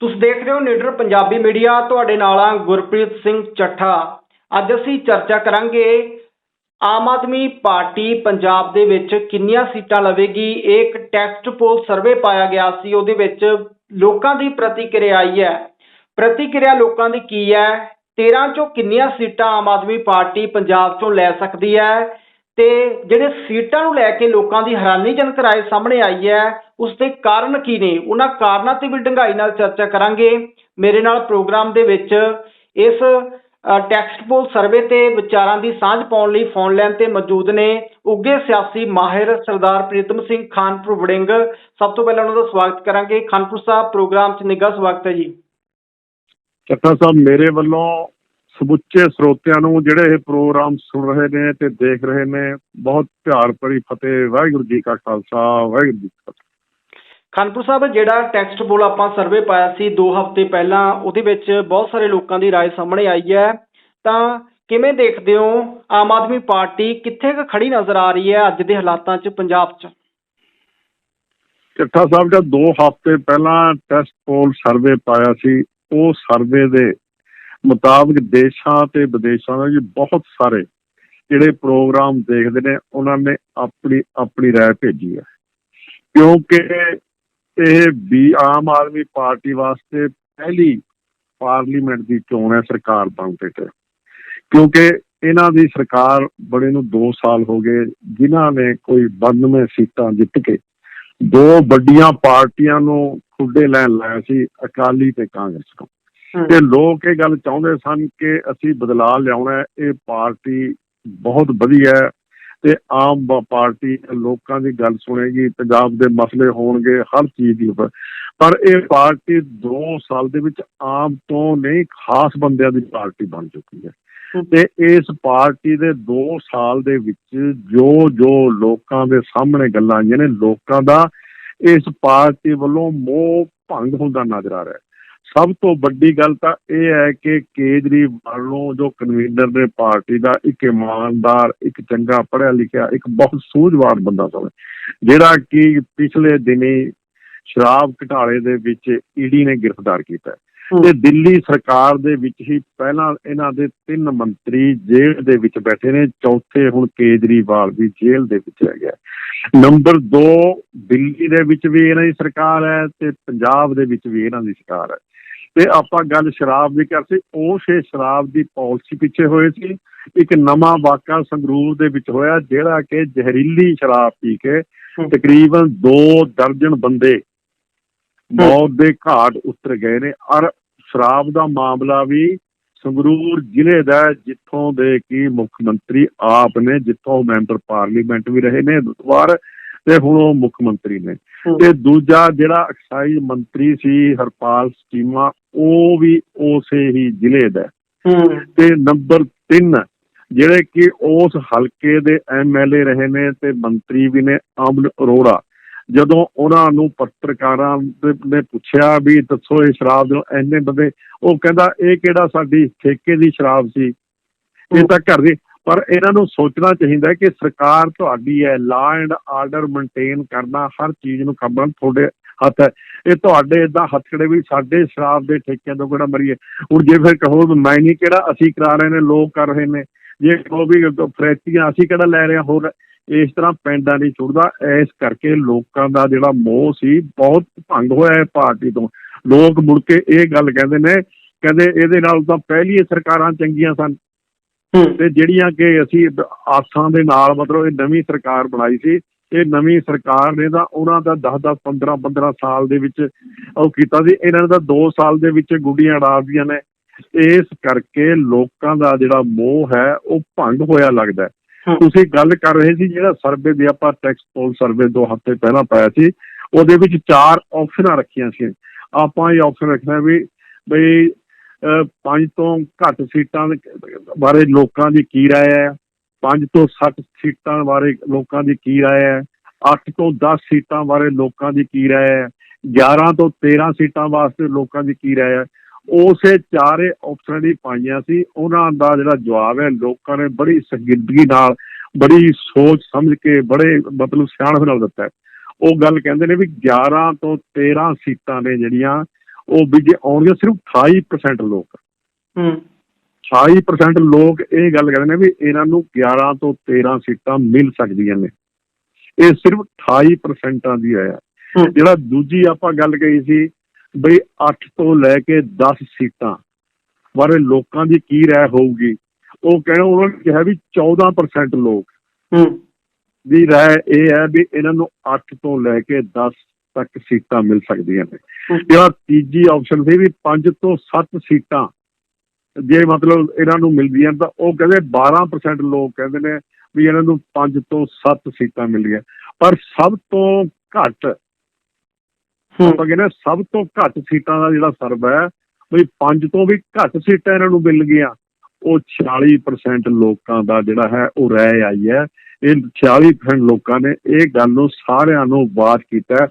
ਤੁਸੀਂ ਦੇਖ ਰਹੇ ਹੋ ਨੀਡਰ ਪੰਜਾਬੀ ਮੀਡੀਆ, ਤੁਹਾਡੇ ਨਾਲ ਆ ਗੁਰਪ੍ਰੀਤ ਸਿੰਘ ਚੱਠਾ। ਅੱਜ ਅਸੀਂ ਚਰਚਾ ਕਰਾਂਗੇ ਆਮ ਆਦਮੀ ਪਾਰਟੀ ਪੰਜਾਬ ਦੇ ਵਿੱਚ ਕਿੰਨੀਆਂ ਸੀਟਾਂ ਲਵੇਗੀ? ਇਹ ਇੱਕ ਟੈਕਸਟ ਪੋਲ ਸਰਵੇ ਪਾਇਆ ਗਿਆ ਸੀ, ਉਹਦੇ ਵਿੱਚ ਲੋਕਾਂ ਦੀ ਪ੍ਰਤੀਕਿਰਿਆ ਆਈ ਹੈ। ਪ੍ਰਤੀਕਿਰਿਆ ਲੋਕਾਂ ਦੀ ਕੀ ਹੈ? 13 ਚੋਂ ਕਿੰਨੀਆਂ ਸੀਟਾਂ ਆਮ ਆਦਮੀ ਪਾਰਟੀ ਪੰਜਾਬ ਚੋਂ ਲੈ ਸਕਦੀ ਹੈ? ਤੇ ਜਿਹੜੇ ਸੀਟਾਂ ਨੂੰ ਲੈ ਕੇ ਲੋਕਾਂ ਦੀ ਹੈਰਾਨੀਜਨਕ ਰਾਏ ਸਾਹਮਣੇ ਆਈ ਹੈ, ਉਸ ਦੇ ਕਾਰਨ ਕੀ ਨੇ? ਉਹਨਾਂ ਕਾਰਨਾਂ ਤੇ ਵੀ ਡੂੰਘਾਈ ਨਾਲ ਚਰਚਾ ਕਰਾਂਗੇ। ਮੇਰੇ ਨਾਲ ਪ੍ਰੋਗਰਾਮ ਦੇ ਵਿੱਚ ਇਸ ਟੈਕਸਟ ਪੋਲ ਸਰਵੇ ਤੇ ਵਿਚਾਰਾਂ ਦੀ ਸਾਂਝ ਪਾਉਣ ਲਈ ਫੋਨ ਲਾਈਨ ਤੇ ਮੌਜੂਦ ਨੇ ਉੱਗੇ ਸਿਆਸੀ ਮਾਹਿਰ ਸਰਦਾਰ ਪ੍ਰੀਤਮ ਸਿੰਘ ਖਾਨਪੁਰ ਵੜਿੰਗ। ਸਭ ਤੋਂ ਪਹਿਲਾਂ ਉਹਨਾਂ ਦਾ ਸਵਾਗਤ ਕਰਾਂਗੇ। ਖਾਨਪੁਰ ਸਾਹਿਬ ਪ੍ਰੋਗਰਾਮ 'ਚ ਨਿੱਘਾ ਸਵਾਗਤ ਹੈ ਜੀ। ਚੱਕਾ ਸਾਹਿਬ, ਮੇਰੇ ਵੱਲੋਂ ਸਮੁੱਚੇ ਸਰੋਤਿਆਂ ਨੂੰ ਜਿਹੜੇ ਇਹ ਪ੍ਰੋਗਰਾਮ ਸੁਣ ਰਹੇ ਨੇ ਤੇ ਦੇਖ ਰਹੇ ਨੇ ਬਹੁਤ ਪਿਆਰ ਭਰੀ ਫਤਿਹ ਵਾਹਿਗੁਰੂ ਜੀ ਕਾ ਖਾਲਸਾ ਵਾਹਿਗੁਰੂ ਜੀ ਕੀ ਫਤਿਹ ਖਾਨਪੁਰ ਸਾਹਿਬ ਜਿਹੜਾ ਟੈਕਸਟ ਪੋਲ ਆਪਾਂ ਸਰਵੇ ਪਾਇਆ ਸੀ 2 ਹਫ਼ਤੇ ਪਹਿਲਾਂ ਉਹਦੇ ਵਿੱਚ ਬਹੁਤ ਸਾਰੇ ਲੋਕਾਂ ਦੀ رائے ਸਾਹਮਣੇ ਆਈ ਹੈ ਤਾਂ ਕਿਵੇਂ ਦੇਖਦੇ ਹੋ ਆਮ ਆਦਮੀ ਪਾਰਟੀ ਕਿੱਥੇ ਕੁ ਖੜੀ ਨਜ਼ਰ ਆ ਰਹੀ ਹੈ ਅੱਜ ਦੇ ਹਾਲਾਤਾਂ 'ਚ ਪੰਜਾਬ 'ਚ ਚੱਠਾ ਸਾਹਿਬ ਦਾ 2 ਹਫ਼ਤੇ ਪਹਿਲਾਂ ਟੈਸਟ ਪੋਲ ਸਰਵੇ ਪਾਇਆ ਸੀ ਉਹ ਸਰਵੇ ਦੇ ਮੁਤਾਬਕ ਦੇਸ਼ਾਂ ਤੇ ਵਿਦੇਸ਼ਾਂ ਦੇ ਬਹੁਤ ਸਾਰੇ ਜਿਹੜੇ ਪ੍ਰੋਗਰਾਮ ਦੇਖਦੇ ਨੇ, ਉਹਨਾਂ ਨੇ ਆਪਣੀ ਆਪਣੀ ਰਾਏ ਭੇਜੀ ਹੈ। ਕਿਉਂਕਿ ਇਹ ਵੀ ਆਮ ਆਦਮੀ ਪਾਰਟੀ ਵਾਸਤੇ ਪਹਿਲੀ ਪਾਰਲੀਮੈਂਟ ਦੀ ਚੋਣ ਹੈ ਸਰਕਾਰ ਬਣਦੇ ਤੇ। ਕਿਉਂਕਿ ਇਹਨਾਂ ਦੀ ਸਰਕਾਰ ਬੜੇ ਨੂੰ 2 ਸਾਲ ਹੋ ਗਏ, ਜਿਨ੍ਹਾਂ ਨੇ ਕੋਈ 92 ਸੀਟਾਂ ਜਿੱਤ ਕੇ ਦੋ ਵੱਡੀਆਂ ਪਾਰਟੀਆਂ ਨੂੰ ਖੁੱਡੇ ਲੈਣ ਲਾਇਆ ਸੀ ਅਕਾਲੀ ਤੇ ਕਾਂਗਰਸ ਨੂੰ। ਤੇ ਲੋਕ ਇਹ ਗੱਲ ਚਾਹੁੰਦੇ ਸਨ ਕਿ ਅਸੀਂ ਬਦਲਾਅ ਲਿਆਉਣਾ ਇਹ ਪਾਰਟੀ ਬਹੁਤ ਵਧੀਆ ਹੈ ਤੇ ਆਮ ਪਾਰਟੀ ਲੋਕਾਂ ਦੀ ਗੱਲ ਸੁਣੇਗੀ ਪੰਜਾਬ ਦੇ ਮਸਲੇ ਹੋਣਗੇ ਹਰ ਚੀਜ਼ ਦੀ ਉੱਪਰ। ਪਰ ਇਹ ਪਾਰਟੀ 2 ਸਾਲ ਦੇ ਵਿੱਚ ਆਮ ਤੋਂ ਨਹੀਂ ਖਾਸ ਬੰਦਿਆਂ ਦੀ ਪਾਰਟੀ ਬਣ ਚੁੱਕੀ ਹੈ। ਤੇ ਇਸ ਪਾਰਟੀ ਦੇ 2 ਸਾਲ ਦੇ ਵਿੱਚ ਜੋ ਜੋ ਲੋਕਾਂ ਦੇ ਸਾਹਮਣੇ ਗੱਲਾਂ ਆਈਆਂ ਨੇ ਲੋਕਾਂ ਦਾ ਇਸ ਪਾਰਟੀ ਵੱਲੋਂ ਮੋਹ ਭੰਗ ਹੁੰਦਾ ਨਜ਼ਰ ਆ ਰਿਹਾ ਹੈ। ਸਭ ਤੋਂ ਵੱਡੀ ਗੱਲ ਤਾਂ ਇਹ ਹੈ ਕਿ ਕੇਜਰੀਵਾਲ ਨੂੰ ਜੋ ਕਨਵੀਨਰ ਨੇ ਪਾਰਟੀ ਦਾ ਇੱਕ ਇਮਾਨਦਾਰ ਇੱਕ ਚੰਗਾ ਪੜ੍ਹਿਆ ਲਿਖਿਆ ਇੱਕ ਬਹੁਤ ਸੂਝਵਾਨ ਬੰਦਾ ਸਨ ਜਿਹੜਾ ਕਿ ਪਿਛਲੇ ਦਿਨੀ ਸ਼ਰਾਬ ਘਟਾਲੇ ਦੇ ਵਿੱਚ ਈਡੀ ਨੇ ਗ੍ਰਿਫਤਾਰ ਕੀਤਾ। ਤੇ ਦਿੱਲੀ ਸਰਕਾਰ ਦੇ ਵਿੱਚ ਹੀ ਪਹਿਲਾਂ ਇਹਨਾਂ ਦੇ ਤਿੰਨ ਮੰਤਰੀ ਜੇਲ੍ਹ ਦੇ ਵਿੱਚ ਬੈਠੇ ਨੇ ਚੌਥੇ ਹੁਣ ਕੇਜਰੀਵਾਲ ਵੀ ਜੇਲ੍ਹ ਦੇ ਵਿੱਚ ਰਹਿ ਗਿਆ। ਨੰਬਰ 2 ਦਿੱਲੀ ਦੇ ਵਿੱਚ ਵੀ ਇਹਨਾਂ ਦੀ ਸਰਕਾਰ ਹੈ ਤੇ ਪੰਜਾਬ ਦੇ ਵਿੱਚ ਵੀ ਇਹਨਾਂ ਦੀ ਸਰਕਾਰ ਹੈ। ਤੇ ਆਪਾਂ ਗੱਲ ਸ਼ਰਾਬ ਦੀ ਕਰ ਸੀ ਉਸ ਇਹ ਸ਼ਰਾਬ ਦੀ ਪਾਲਿਸੀ ਪਿੱਛੇ ਹੋਏ ਸੀ। ਇੱਕ ਨਵਾਂ ਵਾਕਾ ਸੰਗਰੂਰ ਦੇ ਵਿੱਚ ਹੋਇਆ ਜਿਹੜਾ ਕਿ ਜ਼ਹਿਰੀਲੀ ਸ਼ਰਾਬ ਪੀ ਕੇ। ਤਕਰੀਬਨ 2 ਦਰਜਨ ਬੰਦੇ ਮੌਤ ਦੇ ਘਾਟ ਉਤਰ ਗਏ ਨੇ। ਔਰ ਸ਼ਰਾਬ ਦਾ ਮਾਮਲਾ ਵੀ ਸੰਗਰੂਰ ਜ਼ਿਲ੍ਹੇ ਦਾ ਜਿੱਥੋਂ ਦੇ ਕੀ ਮੁੱਖ ਮੰਤਰੀ ਆਪ ਨੇ ਜਿੱਥੋਂ ਮੈਂਬਰ ਪਾਰਲੀਮੈਂਟ ਵੀ ਰਹੇ ਨੇ। ਦੋ ਵਾਰ ਤੇ ਹੁਣ ਉਹ ਮੁੱਖ ਮੰਤਰੀ ਨੇ। ਤੇ ਦੂਜਾ ਜਿਹੜਾ ਐਕਸਾਈਜ਼ ਮੰਤਰੀ ਸੀ ਹਰਪਾਲ ਸਟੀਮਾ ਉਹ ਵੀ ਉਸੇ ਹੀ ਜ਼ਿਲ੍ਹੇ ਦਾ ਤੇ ਨੰਬਰ 3 ਜਿਹੜੇ ਕਿ ਉਸ ਹਲਕੇ ਦੇ ਐਮਐਲਏ ਰਹੇ ਨੇ ਤੇ ਮੰਤਰੀ ਵੀ ਨੇ ਅਮਨ ਅਰੋੜਾ। ਜਦੋਂ ਉਹਨਾਂ ਨੂੰ ਪੱਤਰਕਾਰਾਂ ਨੇ ਪੁੱਛਿਆ ਵੀ ਦੱਸੋ ਇਹ ਸ਼ਰਾਬ ਦੇ ਐਨੇ ਬੰਦੇ ਉਹ ਕਹਿੰਦਾ ਇਹ ਕਿਹੜਾ ਸਾਡੀ ਠੇਕੇ ਦੀ ਸ਼ਰਾਬ ਸੀ? ਇਹ ਤਾਂ ਘਰ ਦੀ ਪਰ ਇਹਨਾਂ ਨੂੰ ਸੋਚਣਾ ਚਾਹੀਦਾ ਕਿ ਸਰਕਾਰ ਤੁਹਾਡੀ ਹੈ ਲਾ ਐਂਡ ਆਰਡਰ ਮੇਨਟੇਨ ਕਰਨਾ ਹਰ ਚੀਜ਼ ਨੂੰ ਖਬਰਾਂ ਤੁਹਾਡੇ ਹੱਥ ਹੈ। ਇਹ ਤੁਹਾਡੇ ਇਦਾਂ ਹੱਥਕੜੇ ਵੀ ਸਾਡੇ ਸ਼ਰਾਬ ਦੇ ਠੇਕਿਆਂ ਤੋਂ ਕਿਹੜਾ ਮਰੀਏ? ਹੁਣ ਜੇ ਫਿਰ ਕਹੋ ਵੀ ਮੈਂ ਨਹੀਂ ਕਿਹੜਾ, ਅਸੀਂ ਕਰਾ ਰਹੇ ਨੇ, ਲੋਕ ਕਰ ਰਹੇ ਨੇ। ਜੇ ਕਹੋ ਵੀ ਫਰੈਕਟੀਆਂ ਅਸੀਂ ਕਿਹੜਾ ਲੈ ਰਹੇ ਹਾਂ? ਹੋਰ ਇਸ ਤਰ੍ਹਾਂ ਪੈਂਡਾ ਨਹੀਂ ਛੁੱਟਦਾ ਇਸ ਕਰਕੇ ਲੋਕਾਂ ਦਾ ਜਿਹੜਾ ਮੋਹ ਸੀ, ਬਹੁਤ ਭੰਗ ਹੋਇਆ ਹੈ ਪਾਰਟੀ ਤੋਂ। ਲੋਕ ਮੁੜ ਕੇ ਇਹ ਗੱਲ ਕਹਿੰਦੇ ਨੇ, ਕਹਿੰਦੇ ਇਹਦੇ ਨਾਲ ਤਾਂ ਪਹਿਲੀਆਂ ਸਰਕਾਰਾਂ ਚੰਗੀਆਂ ਸਨ। ਤੇ ਜਿਹੜੀਆਂ ਕਿ ਅਸੀਂ ਆਸਾਂ ਦੇ ਨਾਲ ਮਤਲਬ ਇਹ ਨਵੀਂ ਸਰਕਾਰ ਬਣਾਈ ਸੀ ਇਹ ਨਵੀਂ ਸਰਕਾਰ ਨੇ ਤਾਂ ਉਹਨਾਂ ਦਾ 10 10 15 15 ਸਾਲ ਦੇ ਵਿੱਚ ਉਹ ਕੀਤਾ ਸੀ। ਇਹਨਾਂ ਨੇ ਤਾਂ 2 ਸਾਲ ਦੇ ਵਿੱਚ ਗੁੱਡੀਆਂ ਉਡਾਦੀਆਂ ਨੇ। ਇਸ ਕਰਕੇ ਲੋਕਾਂ ਦਾ ਜਿਹੜਾ ਮੋਹ ਹੈ ਉਹ ਭੰਗ ਹੋਇਆ ਲੱਗਦਾ। ਤੁਸੀਂ ਗੱਲ ਕਰ ਰਹੇ ਸੀ ਜਿਹੜਾ ਸਰਵੇ ਦੀ ਆਪਾਂ ਟੈਕਸ ਪੋਲ ਸਰਵੇ ਦੋ ਹਫ਼ਤੇ ਪਹਿਲਾਂ ਪਾਇਆ ਸੀ ਉਹਦੇ ਵਿੱਚ ਚਾਰ ਆਪਸ਼ਨਾਂ ਰੱਖੀਆਂ ਸੀ। ਆਪਾਂ ਇਹ ਆਪਸ਼ਨ ਰੱਖਣਾ ਵੀ ਬਈ ਪੰਜ ਤੋਂ ਘੱਟ ਸੀਟਾਂ ਬਾਰੇ ਲੋਕਾਂ ਦੀ ਕੀ ਰਾਏ ਹੈ? ਪੰਜ ਤੋਂ 60 ਸੀਟਾਂ ਬਾਰੇ ਲੋਕਾਂ ਦੀ ਕੀ ਰਾਏ ਹੈ? 8 ਤੋਂ 10 ਸੀਟਾਂ ਬਾਰੇ ਲੋਕਾਂ ਦੀ ਕੀ ਰਾਏ ਹੈ? 11 ਤੋਂ 13 ਸੀਟਾਂ ਵਾਸਤੇ ਲੋਕਾਂ ਦੀ ਕੀ ਰਾਏ ਹੈ? ਉਸੇ ਚਾਰੇ ਆਪਸ਼ਨਾਂ ਦੀ ਪਾਈਆਂ ਸੀ। ਉਹਨਾਂ ਦਾ ਜਿਹੜਾ ਜਵਾਬ ਹੈ, ਲੋਕਾਂ ਨੇ ਬੜੀ ਸੰਜੀਦਗੀ ਨਾਲ, ਬੜੀ ਸੋਚ ਸਮਝ ਕੇ, ਬੜੇ ਮਤਲਬ ਸਿਆਣਪ ਨਾਲ ਦਿੱਤਾ ਉਹ ਗੱਲ ਕਹਿੰਦੇ ਨੇ ਵੀ 11 ਤੋਂ 13 ਸੀਟਾਂ ਨੇ ਜਿਹੜੀਆਂ ਉਹ ਵੀ ਜੇ ਆਉਣਗੇ ਸਿਰਫ 28% ਲੋਕ। ਹੂੰ। 28% ਲੋਕ ਇਹ ਗੱਲ ਕਹਿੰਦੇ ਨੇ ਵੀ ਇਹਨਾਂ ਨੂੰ 11 ਤੋਂ 13 ਸੀਟਾਂ ਮਿਲ ਸਕਦੀਆਂ ਨੇ। ਇਹ ਸਿਰਫ 28% ਦੀ ਹੂੰ। ਜਿਹੜਾ ਦੂਜੀ ਆਪਾਂ ਗੱਲ ਕਹੀ ਸੀ ਬਈ 8 ਤੋਂ ਲੈ ਕੇ 10 ਸੀਟਾਂ ਬਾਰੇ ਲੋਕਾਂ ਦੀ ਕੀ ਰਾਏ ਹੋਊਗੀ ਉਹ ਕਹਿੰਦੇ ਉਹਨਾਂ ਨੇ ਕਿਹਾ ਵੀ 14% ਲੋਕ। ਹੂੰ। ਦੀ ਰਾਏ ਇਹ ਹੈ ਵੀ ਇਹਨਾਂ ਨੂੰ 8 ਤੋਂ ਲੈ ਕੇ 10 ਤੱਕ ਸੀਟਾਂ ਮਿਲ ਸਕਦੀਆਂ ਨੇ। ਹੂੰ। ਜਿਹੜਾ ਤੀਜੀ ਆਪਸ਼ਨ ਸੀ ਵੀ 5 ਤੋਂ 7 ਸੀਟਾਂ ਜੇ ਮਤਲਬ ਇਹਨਾਂ ਨੂੰ ਮਿਲਦੀਆਂ ਤਾਂ ਉਹ ਕਹਿੰਦੇ 12% ਲੋਕ ਕਹਿੰਦੇ ਨੇ ਵੀ ਇਹਨਾਂ ਨੂੰ 5 ਤੋਂ 7 ਸੀਟਾਂ ਮਿਲੀਆਂ ਪਰ ਸਭ ਤੋਂ ਘੱਟ ਹੂੰ। ਆਪਾਂ ਕਹਿੰਦੇ ਸਭ ਤੋਂ ਘੱਟ ਸੀਟਾਂ ਦਾ ਜਿਹੜਾ ਸਰਵ ਹੈ ਵੀ 5 ਤੋਂ ਵੀ ਘੱਟ ਸੀਟਾਂ ਇਹਨਾਂ ਨੂੰ ਮਿਲ ਗਈਆਂ। ਉਹ 46% ਲੋਕਾਂ ਦਾ ਜਿਹੜਾ ਹੈ ਉਹ ਰਹਿ ਆਈ ਹੈ। ਇਹ 46% ਲੋਕਾਂ ਨੇ ਇਹ ਗੱਲ ਨੂੰ ਸਾਰਿਆਂ ਨੂੰ ਬਾਤ ਕੀਤਾ ਹੈ।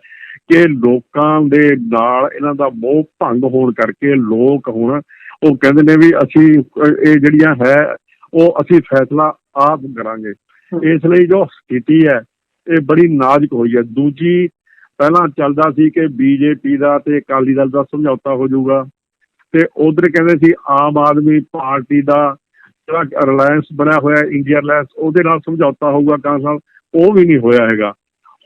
ਕਿ ਲੋਕਾਂ ਦੇ ਨਾਲ ਇਹਨਾਂ ਦਾ ਮੋਹ ਭੰਗ ਹੋਣ ਕਰਕੇ ਲੋਕ ਹੁਣ ਉਹ ਕਹਿੰਦੇ ਨੇ ਵੀ ਅਸੀਂ ਇਹ ਜਿਹੜੀਆਂ ਹੈ ਉਹ ਅਸੀਂ ਫੈਸਲਾ ਆਪ ਕਰਾਂਗੇ। ਇਸ ਲਈ ਜੋ ਸਥਿਤੀ ਹੈ ਇਹ ਬੜੀ ਨਾਜ਼ੁਕ ਹੋਈ ਹੈ। ਦੂਜੀ ਪਹਿਲਾਂ ਚੱਲਦਾ ਸੀ ਕਿ ਬੀਜੇਪੀ ਦਾ ਤੇ ਅਕਾਲੀ ਦਲ ਦਾ ਸਮਝੌਤਾ ਹੋ ਜਾਊਗਾ। ਤੇ ਉਧਰ ਕਹਿੰਦੇ ਸੀ ਆਮ ਆਦਮੀ ਪਾਰਟੀ ਦਾ ਜਿਹੜਾ ਰਿਲਾਇੰਸ ਬਣਿਆ ਹੋਇਆ ਇੰਡੀਆ ਰਿਲਾਇੰਸ ਉਹਦੇ ਨਾਲ ਸਮਝੌਤਾ ਹੋਊਗਾ ਕਾਂਗਰਸ ਨਾਲ। ਉਹ ਵੀ ਨਹੀਂ ਹੋਇਆ ਹੈਗਾ।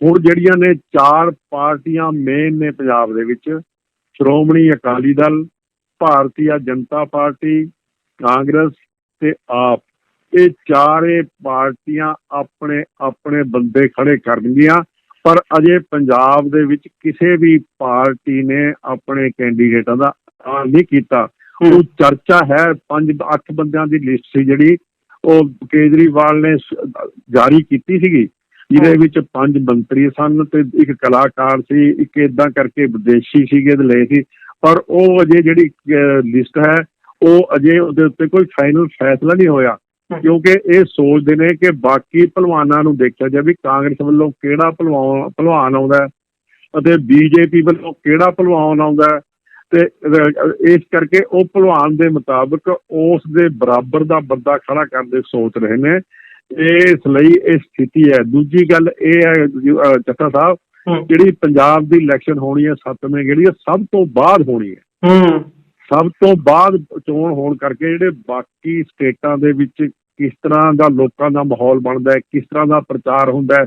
ਹੁਣ ਜਿਹੜੀਆਂ ਨੇ ਚਾਰ ਪਾਰਟੀਆਂ ਮੇਨ ਨੇ ਪੰਜਾਬ ਦੇ ਵਿੱਚ ਸ਼੍ਰੋਮਣੀ ਅਕਾਲੀ ਦਲ ਭਾਰਤੀ ਜਨਤਾ ਪਾਰਟੀ ਕਾਂਗਰਸ ਤੇ ਆਪ। ਇਹ ਚਾਰੇ ਪਾਰਟੀਆਂ ਆਪਣੇ ਆਪਣੇ ਬੰਦੇ ਖੜੇ ਕਰਨਗੀਆਂ ਪਰ ਅਜੇ ਪੰਜਾਬ ਦੇ ਵਿੱਚ ਕਿਸੇ ਵੀ ਪਾਰਟੀ ਨੇ ਆਪਣੇ ਕੈਂਡੀਡੇਟਾਂ ਦਾ ਐਲਾਨ ਨਹੀਂ ਕੀਤਾ। ਉਹ ਚਰਚਾ ਹੈ ਪੰਜ ਅੱਠ ਬੰਦਿਆਂ ਦੀ ਲਿਸਟ ਸੀ ਜਿਹੜੀ ਉਹ ਕੇਜਰੀਵਾਲ ਨੇ ਜਾਰੀ ਕੀਤੀ ਸੀਗੀ। ਜਿਹਦੇ ਵਿੱਚ ਪੰਜ ਮੰਤਰੀ ਸਨ ਤੇ ਇੱਕ ਕਲਾਕਾਰ ਸੀ ਇੱਕ ਇਦਾਂ ਕਰਕੇ ਵਿਦੇਸ਼ੀ ਸੀਗੇ ਤੇ ਲਏ ਸੀ। ਪਰ ਉਹ ਅਜੇ ਜਿਹੜੀ ਲਿਸਟ ਹੈ ਉਹ ਅਜੇ ਉਹਦੇ ਉੱਤੇ ਕੋਈ ਫਾਈਨਲ ਫੈਸਲਾ ਨਹੀਂ ਹੋਇਆ। ਕਿਉਂਕਿ ਇਹ ਸੋਚਦੇ ਨੇ ਕਿ ਬਾਕੀ ਪਹਿਲਵਾਨਾਂ ਨੂੰ ਦੇਖਿਆ ਜਾਵੇ ਕਾਂਗਰਸ ਵੱਲੋਂ ਕਿਹੜਾ ਪਹਿਲਵਾਨ ਪਹਿਲਵਾਨ ਆਉਂਦਾ ਹੈ ਅਤੇ ਬੀਜੇਪੀ ਵੱਲੋਂ ਕਿਹੜਾ ਪਹਿਲਵਾਨ ਆਉਂਦਾ ਹੈ। ਤੇ ਇਸ ਕਰਕੇ ਉਹ ਪਹਿਲਵਾਨ ਦੇ ਮੁਤਾਬਕ ਉਸ ਦੇ ਬਰਾਬਰ ਦਾ ਬੰਦਾ ਖੜਾ ਕਰਨ ਦੇ ਸੋਚ ਰਹੇ ਨੇ। ਇਸ ਲਈ ਇਹ ਸਥਿਤੀ ਹੈ। ਦੂਜੀ ਗੱਲ ਇਹ ਹੈ ਚੱਕਾ ਸਾਹਿਬ ਜਿਹੜੀ ਪੰਜਾਬ ਦੀ ਇਲੈਕਸ਼ਨ ਹੋਣੀ ਹੈ 7ਵੇਂ ਜਿਹੜੀ ਹੈ ਸਭ ਤੋਂ ਬਾਅਦ ਹੋਣੀ ਹੈ। ਹੂੰ। ਸਭ ਤੋਂ ਬਾਅਦ ਚੋਣ ਹੋਣ ਕਰਕੇ ਜਿਹੜੇ ਬਾਕੀ ਸਟੇਟਾਂ ਦੇ ਵਿੱਚ ਕਿਸ ਤਰ੍ਹਾਂ ਦਾ ਲੋਕਾਂ ਦਾ ਮਾਹੌਲ ਬਣਦਾ ਹੈ ਕਿਸ ਤਰ੍ਹਾਂ ਦਾ ਪ੍ਰਚਾਰ ਹੁੰਦਾ ਹੈ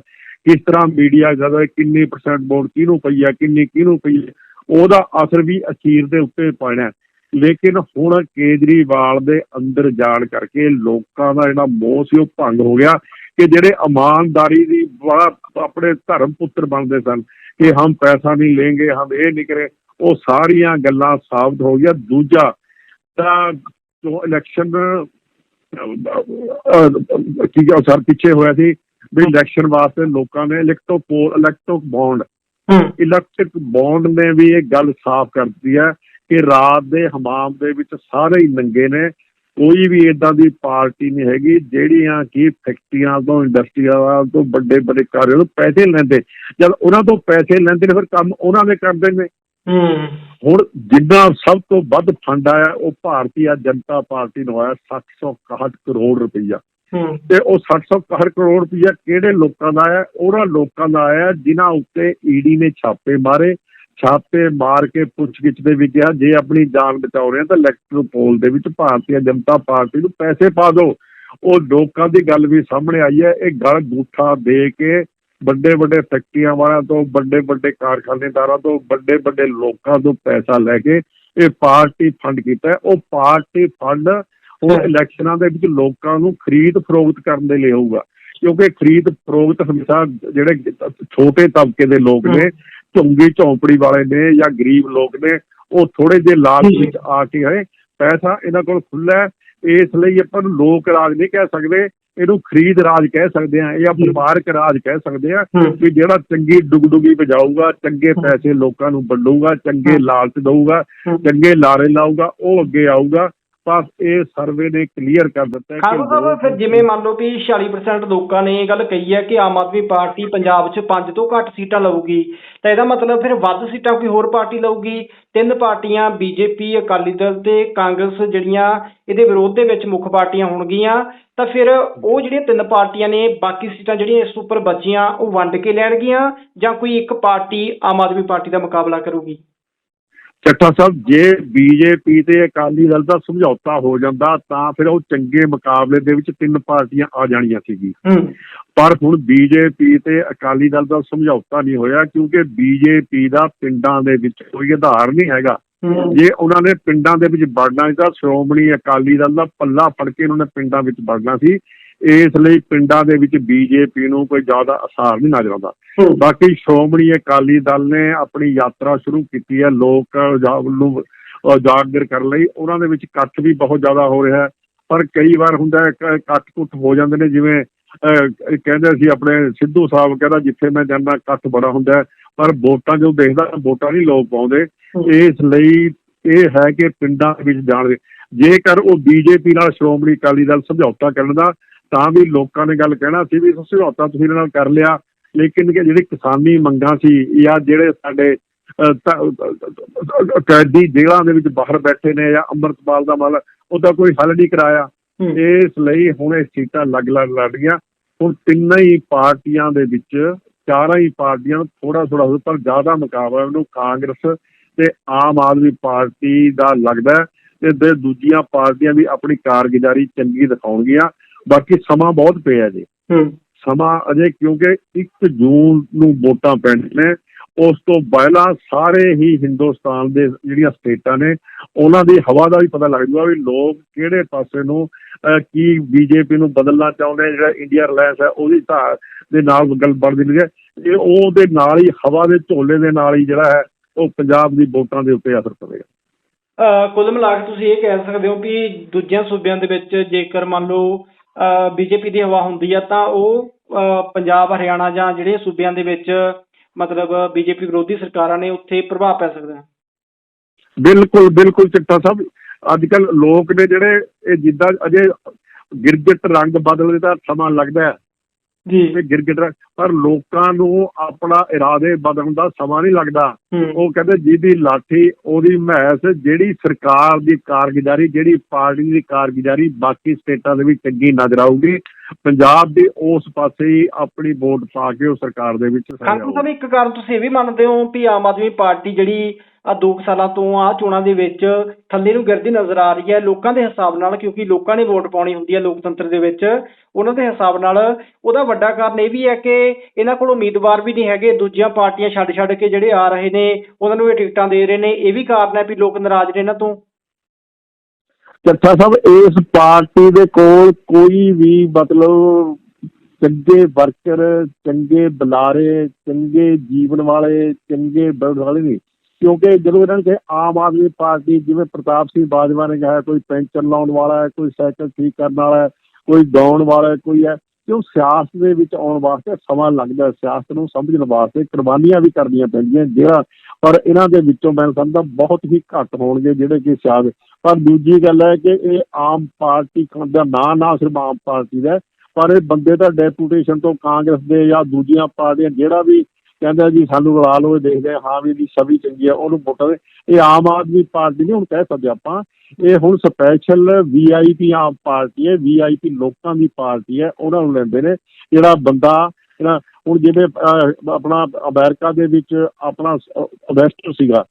ਕਿਸ ਤਰ੍ਹਾਂ ਮੀਡੀਆ ਜਦੋਂ ਕਿੰਨੀ ਪਰਸੈਂਟ ਵੋਟ ਕਿਹਨੂੰ ਪਈ ਹੈ ਕਿੰਨੀ ਕਿਹਨੂੰ ਪਈ ਹੈ ਉਹਦਾ ਅਸਰ ਵੀ ਅਖੀਰ ਦੇ ਉੱਤੇ ਪੈਣਾ ਹੈ। ਲੇਕਿਨ ਹੁਣ ਕੇਜਰੀਵਾਲ ਦੇ ਅੰਦਰ ਜਾਣ ਕਰਕੇ ਲੋਕਾਂ ਦਾ ਜਿਹੜਾ ਮੋਹ ਸੀ ਉਹ ਭੰਗ ਹੋ ਗਿਆ ਕਿ ਜਿਹੜੇ ਇਮਾਨਦਾਰੀ ਦੀ ਬੜਾ ਆਪਣੇ ਧਰਮ ਪੁੱਤਰ ਬਣਦੇ ਸਨ ਕਿ ਹਮ ਪੈਸਾ ਨਹੀਂ ਲੈਂਗੇ ਹਮ ਇਹ ਨਹੀਂ ਕਰੇ ਉਹ ਸਾਰੀਆਂ ਗੱਲਾਂ ਸਾਬਤ ਹੋ ਗਿਆ ਦੂਜਾ ਤਾਂ ਜੋ ਇਲੈਕਸ਼ਨ ਕੀ ਗਿਆ ਸਰ ਪਿੱਛੇ ਹੋਇਆ ਸੀ ਵੀ ਇਲੈਕਸ਼ਨ ਵਾਸਤੇ ਲੋਕਾਂ ਨੇ electoral poll electoral bond electric bond ਨੇ ਵੀ ਇਹ ਗੱਲ ਸਾਫ਼ ਕਰ ਦਿੱਤੀ ਹੈ ਕਿ ਰਾਤ ਦੇ ਹਮਾਮ ਦੇ ਵਿੱਚ ਸਾਰੇ ਹੀ ਨੰਗੇ ਨੇ। ਕੋਈ ਵੀ ਇਦਾਂ ਦੀ ਪਾਰਟੀ ਨਹੀਂ ਹੈਗੀ ਜਿਹੜੀਆਂ ਕੀ ਫੈਕਟਰੀਆਂ ਤੋਂ ਇੰਡਸਟਰੀਆਂ ਤੋਂ ਵੱਡੇ ਵੱਡੇ ਕਾਰੋਬਾਰ ਤੋਂ ਪੈਸੇ ਲੈਂਦੇ। ਜਦ ਉਹਨਾਂ ਤੋਂ ਪੈਸੇ ਲੈਂਦੇ ਨੇ ਫਿਰ ਕੰਮ ਉਹਨਾਂ ਦੇ ਕਰਦੇ ਨੇ। ਹੂੰ। ਹੁਣ ਜਿੰਨਾ ਸਭ ਤੋਂ ਵੱਧ ਫੰਡ ਆਇਆ ਉਹ ਭਾਰਤੀ ਜਨਤਾ ਪਾਰਟੀ ਨੂੰ ਆਇਆ 761 ਕਰੋੜ ਰੁਪਈਆ। ਤੇ ਉਹ 761 ਕਰੋੜ ਰੁਪਈਆ ਕਿਹੜੇ ਲੋਕਾਂ ਦਾ ਆਇਆ? ਉਹਨਾਂ ਲੋਕਾਂ ਦਾ ਆਇਆ ਜਿਨ੍ਹਾਂ ਉੱਤੇ ਈਡੀ ਨੇ ਛਾਪੇ ਮਾਰੇ। ਛਾਪੇ ਮਾਰ ਕੇ ਪੁੱਛਗਿੱਛ ਦੇ ਵਿੱਚ ਆ ਜੇ ਆਪਣੀ ਜਾਨ ਬਚਾਉ ਰਹੇ ਤਾਂ ਇਲੈਕਟ੍ਰਲ ਪੋਲ ਦੇ ਵਿੱਚ ਭਾਰਤੀ ਜਨਤਾ ਪਾਰਟੀ ਨੂੰ ਪੈਸੇ ਪਾ ਦਿਓ। ਉਹ ਲੋਕਾਂ ਦੀ ਗੱਲ ਵੀ ਸਾਹਮਣੇ ਆਈ ਹੈ। ਇਹ ਗਲ ਗੂਠਾ ਦੇ ਕੇ ਵੱਡੇ ਵੱਡੇ ਫੈਕਟਰੀਆਂ ਵਾਲਿਆਂ ਤੋਂ ਵੱਡੇ ਵੱਡੇ ਕਾਰਖਾਨੇਦਾਰਾਂ ਤੋਂ ਵੱਡੇ ਵੱਡੇ ਲੋਕਾਂ ਤੋਂ ਪੈਸਾ ਲੈ ਕੇ ਇਹ ਪਾਰਟੀ ਫੰਡ ਕੀਤਾ ਉਹ ਪਾਰਟੀ ਫੰਡ ਉਹ ਇਲੈਕਸ਼ਨਾਂ ਦੇ ਵਿੱਚ ਲੋਕਾਂ ਨੂੰ ਖਰੀਦ ਫਰੋਖਤ ਕਰਨ ਦੇ ਲਈ ਹੋਊਗਾ। ਕਿਉਂਕਿ ਖਰੀਦ ਫਰੋਖਤ ਹਮੇਸ਼ਾ ਜਿਹੜੇ ਛੋਟੇ ਤਬਕੇ ਦੇ ਲੋਕ ਨੇ ਝੁੰਗੀ ਝੌਂਪੜੀ ਵਾਲੇ ਨੇ ਜਾਂ ਗਰੀਬ ਲੋਕ ਨੇ ਉਹ ਥੋੜੇ ਜਿਹੇ ਲਾਲਚ ਵਿੱਚ ਆ ਕੇ ਹੈ ਪੈਸਾ ਇਹਨਾਂ ਕੋਲ ਖੁੱਲਾ ਹੈ। ਇਸ ਲਈ ਆਪਾਂ ਨੂੰ ਲੋਕ ਰਾਜ ਨਹੀਂ ਕਹਿ ਸਕਦੇ। ਇਹਨੂੰ ਖਰੀਦ ਰਾਜ ਕਹਿ ਸਕਦੇ ਆ ਜਾਂ ਵਪਾਰਕ ਰਾਜ ਕਹਿ ਸਕਦੇ ਆ ਕਿ ਜਿਹੜਾ ਚੰਗੀ ਡੁਗਡੁਗੀ ਵਜਾਊਗਾ ਚੰਗੇ ਪੈਸੇ ਲੋਕਾਂ ਨੂੰ ਵੰਡੂਗਾ ਚੰਗੇ ਲਾਲਚ ਦਊਗਾ। ਚੰਗੇ ਲਾਰੇ ਲਾਊਗਾ ਉਹ ਅੱਗੇ ਆਊਗਾ। ਬਸ ਇਹ ਸਰਵੇ ਨੇ ਕਲੀਅਰ ਕਰ ਦਿੱਤਾ ਹੈ ਖਾਲਸਾ ਸਾਹਿਬ ਲੋਕ- ਫਿਰ ਜਿਵੇਂ ਮੰਨ ਲਓ ਵੀ 46% ਲੋਕਾਂ ਨੇ ਇਹ ਗੱਲ ਕਹੀ ਹੈ ਕਿ ਆਮ ਆਦਮੀ ਪਾਰਟੀ ਪੰਜਾਬ 'ਚ 5 ਤੋਂ ਘੱਟ ਸੀਟਾਂ ਲਊਗੀ ਤਾਂ ਇਹਦਾ ਮਤਲਬ ਫਿਰ ਵੱਧ ਸੀਟਾਂ ਕੋਈ ਹੋਰ ਪਾਰਟੀ ਲਊਗੀ? ਤਿੰਨ ਪਾਰਟੀਆਂ ਬੀਜੇਪੀ ਅਕਾਲੀ ਦਲ ਤੇ ਕਾਂਗਰਸ ਜਿਹੜੀਆਂ ਇਹਦੇ ਵਿਰੋਧ ਦੇ ਵਿੱਚ ਮੁੱਖ ਪਾਰਟੀਆਂ ਹੋਣਗੀਆਂ ਤਾਂ ਫਿਰ ਉਹ ਜਿਹੜੀਆਂ ਤਿੰਨ ਪਾਰਟੀਆਂ ਨੇ ਬਾਕੀ ਸੀਟਾਂ ਜਿਹੜੀਆਂ ਇਸ ਉੱਪਰ ਬਚੀਆਂ ਉਹ ਵੰਡ ਕੇ ਲੈਣਗੀਆਂ ਜਾਂ ਕੋਈ ਇੱਕ ਪਾਰਟੀ ਆਮ ਆਦਮੀ ਪਾਰਟੀ ਦਾ ਮੁਕਾਬਲਾ ਕਰੂਗੀ? ਚੱਠਾ ਸਾਹਿਬ ਜੇ ਬੀਜੇਪੀ ਤੇ ਅਕਾਲੀ ਦਲ ਦਾ ਸਮਝੌਤਾ ਹੋ ਜਾਂਦਾ ਤਾਂ ਫਿਰ ਉਹ ਚੰਗੇ ਮੁਕਾਬਲੇ ਦੇ ਵਿੱਚ ਤਿੰਨ ਪਾਰਟੀਆਂ ਆ ਜਾਣੀਆਂ ਸੀਗੀ ਪਰ ਹੁਣ ਬੀਜੇਪੀ ਤੇ ਅਕਾਲੀ ਦਲ ਦਾ ਸਮਝੌਤਾ ਨਹੀਂ ਹੋਇਆ ਕਿਉਂਕਿ ਬੀਜੇਪੀ ਦਾ ਪਿੰਡਾਂ ਦੇ ਵਿੱਚ ਕੋਈ ਆਧਾਰ ਨਹੀਂ ਹੈਗਾ। ਜੇ ਉਹਨਾਂ ਨੇ ਪਿੰਡਾਂ ਦੇ ਵਿੱਚ ਵੜਨਾ ਸੀ ਤਾਂ ਸ਼੍ਰੋਮਣੀ ਅਕਾਲੀ ਦਲ ਦਾ ਪੱਲਾ ਫੜ ਕੇ ਉਹਨਾਂ ਨੇ ਪਿੰਡਾਂ ਵਿੱਚ ਵੜਨਾ ਸੀ। ਇਸ ਲਈ ਪਿੰਡਾਂ ਦੇ ਵਿੱਚ ਬੀਜੇਪੀ ਨੂੰ ਕੋਈ ਜ਼ਿਆਦਾ ਅਸਰ ਨਹੀਂ ਨਜ਼ਰ ਆਉਂਦਾ। ਬਾਕੀ ਸ਼੍ਰੋਮਣੀ ਅਕਾਲੀ ਦਲ ਨੇ ਆਪਣੀ ਯਾਤਰਾ ਸ਼ੁਰੂ ਕੀਤੀ ਹੈ ਲੋਕ ਨੂੰ ਜਾਗਰ ਕਰਨ ਲਈ। ਉਹਨਾਂ ਦੇ ਵਿੱਚ ਇਕੱਠ ਵੀ ਬਹੁਤ ਜ਼ਿਆਦਾ ਹੋ ਰਿਹਾ ਹੈ ਪਰ ਕਈ ਵਾਰ ਹੁੰਦਾ ਹੈ ਕ- ਇਕੱਠ ਕੁੱਠ ਹੋ ਜਾਂਦੇ ਨੇ ਜਿਵੇਂ ਕਹਿੰਦੇ ਸੀ ਆਪਣੇ ਸਿੱਧੂ ਸਾਹਿਬ ਕਹਿੰਦਾ ਜਿੱਥੇ ਮੈਂ ਜਾਂਦਾ ਇਕੱਠ ਬੜਾ ਹੁੰਦਾ ਪਰ ਵੋਟਾਂ ਜੋ ਦੇਖਦਾ ਵੋਟਾਂ ਨਹੀਂ ਲੋਕ ਪਾਉਂਦੇ। ਇਸ ਲਈ ਇਹ ਹੈ ਕਿ ਪਿੰਡਾਂ ਵਿੱਚ ਜਾਣ ਜੇਕਰ ਉਹ ਬੀਜੇਪੀ ਨਾਲ ਸ਼੍ਰੋਮਣੀ ਅਕਾਲੀ ਦਲ ਸਮਝੌਤਾ ਕਰਨ ਦਾ ਤਾਂ ਵੀ ਲੋਕਾਂ ਨੇ ਗੱਲ ਕਹਿਣਾ ਸੀ ਵੀ ਤੁਸੀਂ ਇਹਨਾਂ ਨਾਲ ਕਰ ਲਿਆ ਲੇਕਿਨ ਕਿ ਜਿਹੜੇ ਕਿਸਾਨੀ ਮੰਗਾਂ ਸੀ ਜਾਂ ਜਿਹੜੇ ਸਾਡੇ ਕੈਦੀ ਜੇਲ੍ਹਾਂ ਦੇ ਵਿੱਚ ਬਾਹਰ ਬੈਠੇ ਨੇ ਜਾਂ ਅੰਮ੍ਰਿਤਪਾਲ ਦਾ ਮਲ ਉਹਦਾ ਕੋਈ ਹੱਲ ਨਹੀਂ ਕਰਾਇਆ। ਇਸ ਲਈ ਹੁਣ ਇਹ ਸੀਟਾਂ ਲੱਗ ਲੱਗ ਲੜੀਆਂ ਹੁਣ ਤਿੰਨਾਂ ਹੀ ਪਾਰਟੀਆਂ ਦੇ ਵਿੱਚ ਚਾਰਾਂ ਹੀ ਪਾਰਟੀਆਂ ਨੂੰ ਥੋੜਾ ਥੋੜਾ ਹੋ ਪਰ ਜ਼ਿਆਦਾ ਮੁਕਾਬਲਾ ਉਹਨੂੰ ਕਾਂਗਰਸ ਤੇ ਆਮ ਆਦਮੀ ਪਾਰਟੀ ਦਾ ਲੱਗਦਾ ਤੇ ਦੂਜੀਆਂ ਪਾਰਟੀਆਂ ਵੀ ਆਪਣੀ ਕਾਰਗੁਜ਼ਾਰੀ ਚੰਗੀ ਦਿਖਾਉਣਗੀਆਂ। ਬਾਕੀ ਸਮਾਂ ਬਹੁਤ ਪਿਆ ਜੀ। ਸਮਾਂ ਅਜੇ ਕਿਉਂਕਿ 1 ਜੂਨ ਨੂੰ ਵੋਟਾਂ ਪੈਣੀਆਂ ਨੇ ਉਸ ਤੋਂ ਪਹਿਲਾਂ ਸਾਰੇ ਹੀ ਹਿੰਦੁਸਤਾਨ ਦੇ ਜਿਹੜੀਆਂ ਸਟੇਟਾਂ ਨੇ ਉਹਨਾਂ ਦੀ ਹਵਾ ਦਾ ਵੀ ਪਤਾ ਲੱਗ ਜੂਗਾ ਵੀ ਲੋਕ ਕਿਹੜੇ ਪਾਸੇ ਨੂੰ ਕੀ ਬੀਜੇਪੀ ਨੂੰ ਬਦਲਣਾ ਚਾਹੁੰਦੇ ਜਿਹੜਾ ਇੰਡੀਆ ਰਿਲਾਇੰਸ ਹੈ ਉਹਦੀ ਧਾਰ ਦੇ ਨਾਲ ਗੱਲ ਬਣਦੀ ਨਹੀਂ ਹੈ। ਇਹ ਉਹਦੇ ਨਾਲ ਹੀ ਹਵਾ ਦੇ ਝੋਲੇ ਦੇ ਨਾਲ ਹੀ ਜਿਹੜਾ ਹੈ ਉਹ ਪੰਜਾਬ ਦੀ ਵੋਟਾਂ ਦੇ ਉੱਤੇ ਅਸਰ ਪਵੇਗਾ। ਕੁੱਲ ਮਿਲਾ ਕੇ ਤੁਸੀਂ ਇਹ ਕਹਿ ਸਕਦੇ ਹੋ ਵੀ ਦੂਜਿਆਂ ਸੂਬਿਆਂ ਦੇ ਵਿੱਚ ਜੇਕਰ ਮੰਨ ਲਓ ਬੀਜੇਪੀ ਦੀ ਹਵਾ ਹੁੰਦੀ ਹੈ ਤਾਂ ਉਹ ਪੰਜਾਬ, ਹਰਿਆਣਾ ਜਾਂ ਜਿਹੜੇ ਸੂਬਿਆਂ ਦੇ ਵਿੱਚ ਮਤਲਬ ਬੀਜੇਪੀ ਵਿਰੋਧੀ ਸਰਕਾਰਾਂ ਨੇ ਉੱਥੇ ਪ੍ਰਭਾਵ ਪੈ ਸਕਦਾ ਹੈ। ਬਿਲਕੁਲ ਬਿਲਕੁਲ ਚਿੱਟਾ ਸਾਹਿਬ ਅੱਜ ਕੱਲ ਲੋਕ ਨੇ ਜਿਹੜੇ ਇਹ ਜਿੱਦਾਂ ਅਜੇ ਗਿਰਗਿਟ ਰੰਗ ਬਦਲਦੇ ਦਾ ਸਮਾਂ ਲੱਗਦਾ ਇਹ ਗਿਰਗਿਟ ਰੰਗ ਪਰ ਲੋਕਾਂ ਨੂੰ ਆਪਣਾ ਇਰਾਦੇ ਬਦਲਣ ਦਾ ਸਮਾਂ ਨਹੀਂ ਲੱਗਦਾ। ਉਹ ਕਹਿੰਦੇ ਜਿਹਦੀ ਲਾਠੀ ਉਹਦੀ ਮਹਿਸ ਜਿਹੜੀ ਸਰਕਾਰ ਦੀ ਕਾਰਗੁਜ਼ਾਰੀ ਜਿਹੜੀ ਪਾਰਟੀ ਦੀ ਕਾਰਗੁਜ਼ਾਰੀ ਬਾਕੀ ਸਟੇਟਾਂ ਦੇ ਵਿੱਚ ਚੰਗੀ ਨਜ਼ਰ ਆਊਗੀ। ਪੰਜਾਬ ਦੀ ਉਸ ਪਾਸੇ ਹੀ ਆਪਣੀ ਵੋਟ ਪਾ ਕੇ ਉਹ ਸਰਕਾਰ ਦੇ ਵਿੱਚ ਖਾਲਸਾ ਸਾਹਿਬ ਇੱਕ ਕਾਰਨ ਤੁਸੀਂ ਇਹ ਵੀ ਮੰਨਦੇ ਹੋ ਵੀ ਆਮ ਆਦਮੀ ਪਾਰਟੀ ਜਿਹੜੀ ਆ ਦੋ ਕੁ ਸਾਲਾਂ ਤੋਂ ਆ ਚੋਣਾਂ ਦੇ ਵਿੱਚ ਥੱਲੇ ਨੂੰ ਗਿਰਦੀ ਨਜ਼ਰ ਆ ਰਹੀ ਹੈ ਲੋਕਾਂ ਦੇ ਹਿਸਾਬ ਨਾਲ, ਕਿਉਂਕਿ ਲੋਕਾਂ ਨੇ ਵੋਟ ਪਾਉਣੀ ਹੁੰਦੀ ਹੈ ਲੋਕਤੰਤਰ ਦੇ ਵਿੱਚ, ਉਹਨਾਂ ਦੇ ਹਿਸਾਬ ਨਾਲ ਉਹਦਾ ਵੱਡਾ ਕਾਰਨ ਇਹ ਵੀ ਹੈ ਕਿ ਇਹਨਾਂ ਕੋਲ ਉਮੀਦਵਾਰ ਵੀ ਨਹੀਂ ਹੈਗੇ, ਦੂਜੀਆਂ ਪਾਰਟੀਆਂ ਛੱਡ ਛੱਡ ਕੇ ਜਿਹੜੇ ਆ ਰਹੇ ਨੇ, ਉਹਨਾਂ ਨੂੰ ਇਹ ਟਿਕਟਾਂ ਦੇ ਰਹੇ ਨੇ, ਇਹ ਵੀ ਕਾਰਨ ਹੈ ਵੀ ਲੋਕ ਨਾਰਾਜ਼ ਨੇ ਇਹਨਾਂ ਤੋਂ। ਚੱਠਾ ਸਾਹਿਬ, ਇਸ ਪਾਰਟੀ ਦੇ ਕੋਲ ਕੋਈ ਵੀ ਮਤਲਬ ਚੰਗੇ ਵਰਕਰ, ਚੰਗੇ ਬੁਲਾਰੇ, ਚੰਗੇ ਜੀਵਨ ਵਾਲੇ, ਚੰਗੇ ਬਲਦ ਵਾਲੇ ਨਹੀਂ। ਕਿਉਂਕਿ ਜਦੋਂ ਇਹਨਾਂ ਨੇ ਕਿਹਾ ਆਮ ਆਦਮੀ ਪਾਰਟੀ, ਜਿਵੇਂ ਪ੍ਰਤਾਪ ਸਿੰਘ ਬਾਜਵਾ ਨੇ ਕਿਹਾ, ਕੋਈ ਪੈਂਚਰ ਲਾਉਣ ਵਾਲਾ ਹੈ, ਕੋਈ ਸਾਈਕਲ ਠੀਕ ਕਰਨ ਵਾਲਾ ਹੈ, ਕੋਈ ਗਾਉਣ ਵਾਲਾ ਹੈ, ਕੋਈ ਹੈ ਕਿਉਂ ਸਿਆਸਤ ਦੇ ਵਿੱਚ ਆਉਣ ਵਾਸਤੇ ਸਮਾਂ ਲੱਗਦਾ ਸਿਆਸਤ ਨੂੰ ਸਮਝਣ ਵਾਸਤੇ ਕੁਰਬਾਨੀਆਂ ਵੀ ਕਰਨੀਆਂ ਪੈਂਦੀਆਂ ਜਿਹੜਾ, ਪਰ ਇਹਨਾਂ ਦੇ ਵਿੱਚੋਂ ਮੈਂ ਸਮਝਦਾ ਬਹੁਤ ਹੀ ਘੱਟ ਹੋਣਗੇ ਜਿਹੜੇ ਕਿ ਸਿਆਸਤ। ਪਰ ਦੂਜੀ ਗੱਲ ਹੈ ਕਿ ਇਹ ਆਮ ਪਾਰਟੀ ਦਾ ਨਾਂ ਨਾ ਸਿਰਫ ਆਮ ਪਾਰਟੀ ਦਾ ਪਰ ਇਹ ਬੰਦੇ ਤਾਂ ਡੈਪੂਟੇਸ਼ਨ ਤੋਂ ਕਾਂਗਰਸ ਦੇ ਜਾਂ ਦੂਜੀਆਂ ਪਾਰਟੀਆਂ, ਜਿਹੜਾ ਵੀ ਕਹਿੰਦਾ ਜੀ ਸਾਨੂੰ ਰਲਾ ਲਓ ਦੇਖਦੇ ਹਾਂ, ਵੀ ਇਹਦੀ ਛਵੀ ਚੰਗੀ ਹੈ ਉਹਨੂੰ ਵੋਟਾਂ ਦੇ ਇਹ ਆਮ ਆਦਮੀ ਪਾਰਟੀ ਨਹੀਂ ਹੁਣ ਕਹਿ ਸਕਦੇ ਆਪਾਂ ਇਹ ਹੁਣ ਸਪੈਸ਼ਲ ਵੀਆਈਪੀ ਆਮ ਪਾਰਟੀ ਹੈ ਵੀਆਈਪੀ ਲੋਕਾਂ ਦੀ ਪਾਰਟੀ ਹੈ ਉਹਨਾਂ ਨੂੰ ਲੈਂਦੇ ਨੇ ਜਿਹੜਾ ਬੰਦਾ ਜਿਹੜਾ ਹੁਣ ਜਿਵੇਂ ਆਪਣਾ ਅਮਰੀਕਾ ਦੇ ਵਿੱਚ ਆਪਣਾ ਅਬੈਸਟਰ ਸੀਗਾ।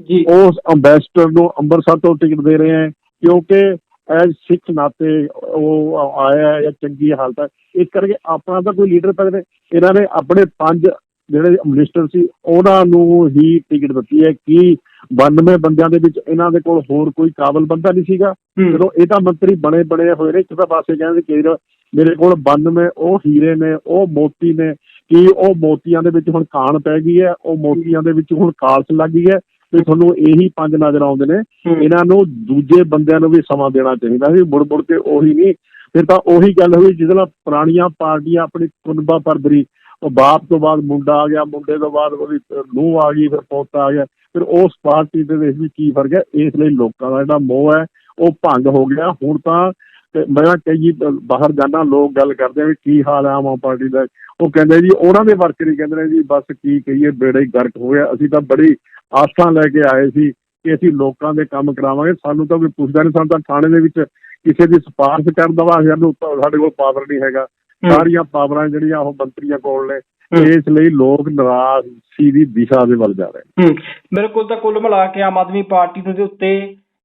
ਜੀ। ਉਸ ਅੰਬੈਸਡਰ ਨੂੰ ਅੰਮ੍ਰਿਤਸਰ ਤੋਂ ਟਿਕਟ ਦੇ ਰਹੇ ਹੈ ਕਿਉਂਕਿ ਐਜ਼ ਸਿੱਖ ਨਾਤੇ ਉਹ ਆਇਆ ਹੈ ਜਾਂ ਚੰਗੀ ਹਾਲਤ ਹੈ। ਇਸ ਕਰਕੇ ਆਪਣਾ ਤਾਂ ਕੋਈ ਲੀਡਰ ਪੈਦੇ ਇਹਨਾਂ ਨੇ ਆਪਣੇ ਪੰਜ ਜਿਹੜੇ ਮਿਨਿਸਟਰ ਸੀ ਉਹਨਾਂ ਨੂੰ ਹੀ ਟਿਕਟ ਦਿੱਤੀ ਹੈ ਕਿ 92 ਬੰਦਿਆਂ ਦੇ ਵਿੱਚ ਇਹਨਾਂ ਦੇ ਕੋਲ ਹੋਰ ਕੋਈ ਕਾਬਲ ਬੰਦਾ ਨਹੀਂ ਸੀਗਾ। ਜਦੋਂ ਇਹ ਤਾਂ ਮੰਤਰੀ ਬਣੇ ਬਣੇ ਹੋਏ ਨੇ ਇੱਕ ਤਾਂ ਪਾਸੇ ਕਹਿੰਦੇ ਕੇਜਰੀਵਾਲ ਮੇਰੇ ਕੋਲ 92 ਉਹ ਹੀਰੇ ਨੇ ਉਹ ਮੋਤੀ ਨੇ ਕਿ ਉਹ ਮੋਤੀਆਂ ਦੇ ਵਿੱਚ ਹੁਣ ਕਾਣ ਪੈ ਗਈ ਹੈ ਉਹ ਮੋਤੀਆਂ ਦੇ ਵਿੱਚ ਹੁਣ ਕਾਲਸ ਲੱਗ ਗਈ ਹੈ ਤੇ ਤੁਹਾਨੂੰ ਇਹੀ ਪੰਜ ਨਜ਼ਰ ਆਉਂਦੇ ਨੇ। ਇਹਨਾਂ ਨੂੰ ਦੂਜੇ ਬੰਦਿਆਂ ਨੂੰ ਵੀ ਸਮਾਂ ਦੇਣਾ ਚਾਹੀਦਾ ਸੀ ਮੁੜ ਮੁੜ ਕੇ ਉਹੀ ਨਹੀਂ। ਫਿਰ ਤਾਂ ਉਹੀ ਗੱਲ ਹੋਈ ਜਿਹਦੇ ਨਾਲ ਪੁਰਾਣੀਆਂ ਪਾਰਟੀਆਂ ਆਪਣੀ ਕੁਨਬਾ ਪਰਦਰੀ ਉਹ ਬਾਪ ਤੋਂ ਬਾਅਦ ਮੁੰਡਾ ਆ ਗਿਆ, ਮੁੰਡੇ ਤੋਂ ਬਾਅਦ ਉਹਦੀ ਨੂੰਹ ਆ ਗਈ, ਫਿਰ ਪੋਤਾ ਆ ਗਿਆ। ਫਿਰ ਉਸ ਪਾਰਟੀ ਦੇ ਵਿੱਚ ਵੀ ਕੀ ਫ਼ਰਕ ਹੈ? ਇਸ ਲਈ ਲੋਕਾਂ ਦਾ ਜਿਹੜਾ ਮੋਹ ਹੈ, ਉਹ ਭੰਗ ਹੋ ਗਿਆ। ਹੁਣ ਤਾਂ ਮੈਂ ਕਈ ਬਾਹਰ ਜਾਣਾ ਲੋਕ ਗੱਲ ਕਰਦੇ ਆ ਵੀ ਕੀ ਹਾਲ ਹੈ ਆਮ ਆਦਮੀ ਪਾਰਟੀ ਦਾ। ਉਹ ਕਹਿੰਦੇ ਜੀ, ਉਹਨਾਂ ਦੇ ਵਰਕਰ ਹੀ ਕਹਿੰਦੇ ਨੇ ਜੀ, ਬਸ ਕੀ ਕਹੀਏ, ਬੇੜਾ ਹੀ ਗਰਕ ਹੋ ਗਿਆ। ਅਸੀਂ ਤਾਂ ਬੜੀ ਆਸਾਂ ਲੈ ਕੇ ਆਏ ਸੀ ਕਿ ਅਸੀਂ ਲੋਕਾਂ ਦੇ ਕੰਮ ਕਰਾਵਾਂਗੇ। ਸਾਨੂੰ ਤਾਂ ਕੋਈ ਪੁੱਛਦਾ ਨਹੀਂ, ਸਾਨੂੰ ਤਾਂ ਥਾਣੇ ਦੇ ਵਿੱਚ ਕਿਸੇ ਦੀ ਸਿਫਾਰਿਸ਼ ਕਰਨ ਦਾ ਵਾ ਸਾਨੂੰ ਸਾਡੇ ਕੋਲ ਪਾਵਰ ਨਹੀਂ ਹੈਗਾ। ਸਾਰੀਆਂ ਪਾਵਰਾਂ ਜਿਹੜੀਆਂ ਉਹ ਮੰਤਰੀਆਂ ਕੋਲ ਨੇ। ਇਸ ਲਈ ਲੋਕ ਨਿਰਾਸ਼ੀ ਦੀ ਦਿਸ਼ਾ ਦੇ ਵੱਲ ਜਾ ਰਹੇ ਬਿਲਕੁਲ ਤਾਂ ਕੁੱਲ ਮਿਲਾ ਕੇ ਆਮ ਆਦਮੀ ਪਾਰਟੀ ਨੂੰ ਦੇ ਉੱਤੇ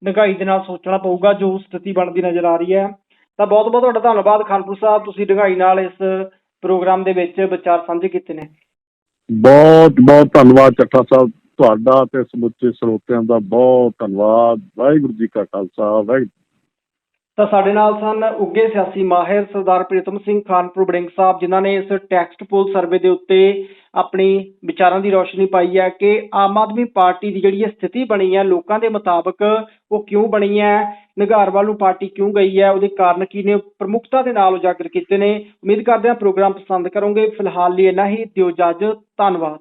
ਡੂੰਘਾਈ ਦੇ ਨਾਲ ਸੋਚਣਾ ਪਊਗਾ ਜੋ ਸਥਿਤੀ ਬਣਦੀ ਨਜ਼ਰ ਆ ਰਹੀ ਹੈ। ਤਾਂ ਬਹੁਤ ਬਹੁਤ ਤੁਹਾਡਾ ਧੰਨਵਾਦ ਖਾਨਪੁਰ ਸਾਹਿਬ ਤੁਸੀਂ ਡੂੰਘਾਈ ਨਾਲ ਇਸ ਪ੍ਰੋਗਰਾਮ ਦੇ ਵਿੱਚ ਵਿਚਾਰ ਸਾਂਝੇ ਕੀਤੇ ਨੇ। ਬਹੁਤ ਬਹੁਤ ਧੰਨਵਾਦ ਚੱਠਾ ਸਾਹਿਬ ਤੁਹਾਡਾ ਤੇ ਸਮੁੱਚੇ ਸਰੋਤਿਆਂ ਦਾ ਬਹੁਤ ਧੰਨਵਾਦ। ਵਾਹਿਗੁਰੂ ਜੀ ਕਾ ਖਾਲਸਾ ਵਾਹਿਗੁਰੂ ਤਾਂ ਸਾਡੇ ਨਾਲ ਸਨ ਉੱਗੇ ਸਿਆਸੀ ਮਾਹਿਰ ਸਰਦਾਰ ਪ੍ਰੀਤਮ ਸਿੰਘ ਖਾਨਪੁਰ ਬੜਿੰਗ ਸਾਹਿਬ, ਜਿਨ੍ਹਾਂ ਨੇ ਇਸ ਟੈਕਸਟ ਪੋਲ ਸਰਵੇ ਦੇ ਉੱਤੇ ਆਪਣੀ ਵਿਚਾਰਾਂ ਦੀ ਰੋਸ਼ਨੀ ਪਾਈ ਹੈ ਕਿ ਆਮ ਆਦਮੀ ਪਾਰਟੀ ਦੀ ਜਿਹੜੀ ਇਹ ਸਥਿਤੀ ਬਣੀ ਹੈ, ਲੋਕਾਂ ਦੇ ਮੁਤਾਬਕ ਉਹ ਕਿਉਂ ਬਣੀ ਹੈ, ਨਿਗਾਰਵਾਲ ਨੂੰ ਪਾਰਟੀ ਕਿਉਂ ਗਈ ਹੈ, ਉਹਦੇ ਕਾਰਨ ਕੀ ਨੇ, ਪ੍ਰਮੁੱਖਤਾ ਦੇ ਨਾਲ ਉਜਾਗਰ ਕੀਤੇ ਨੇ। ਉਮੀਦ ਕਰਦੇ ਹਾਂ ਪ੍ਰੋਗਰਾਮ ਪਸੰਦ ਕਰੋਗੇ। ਫਿਲਹਾਲ ਲਈ ਇੰਨਾ ਹੀ, ਦਿਓ ਇਜਾਜ਼ਤ, ਧੰਨਵਾਦ।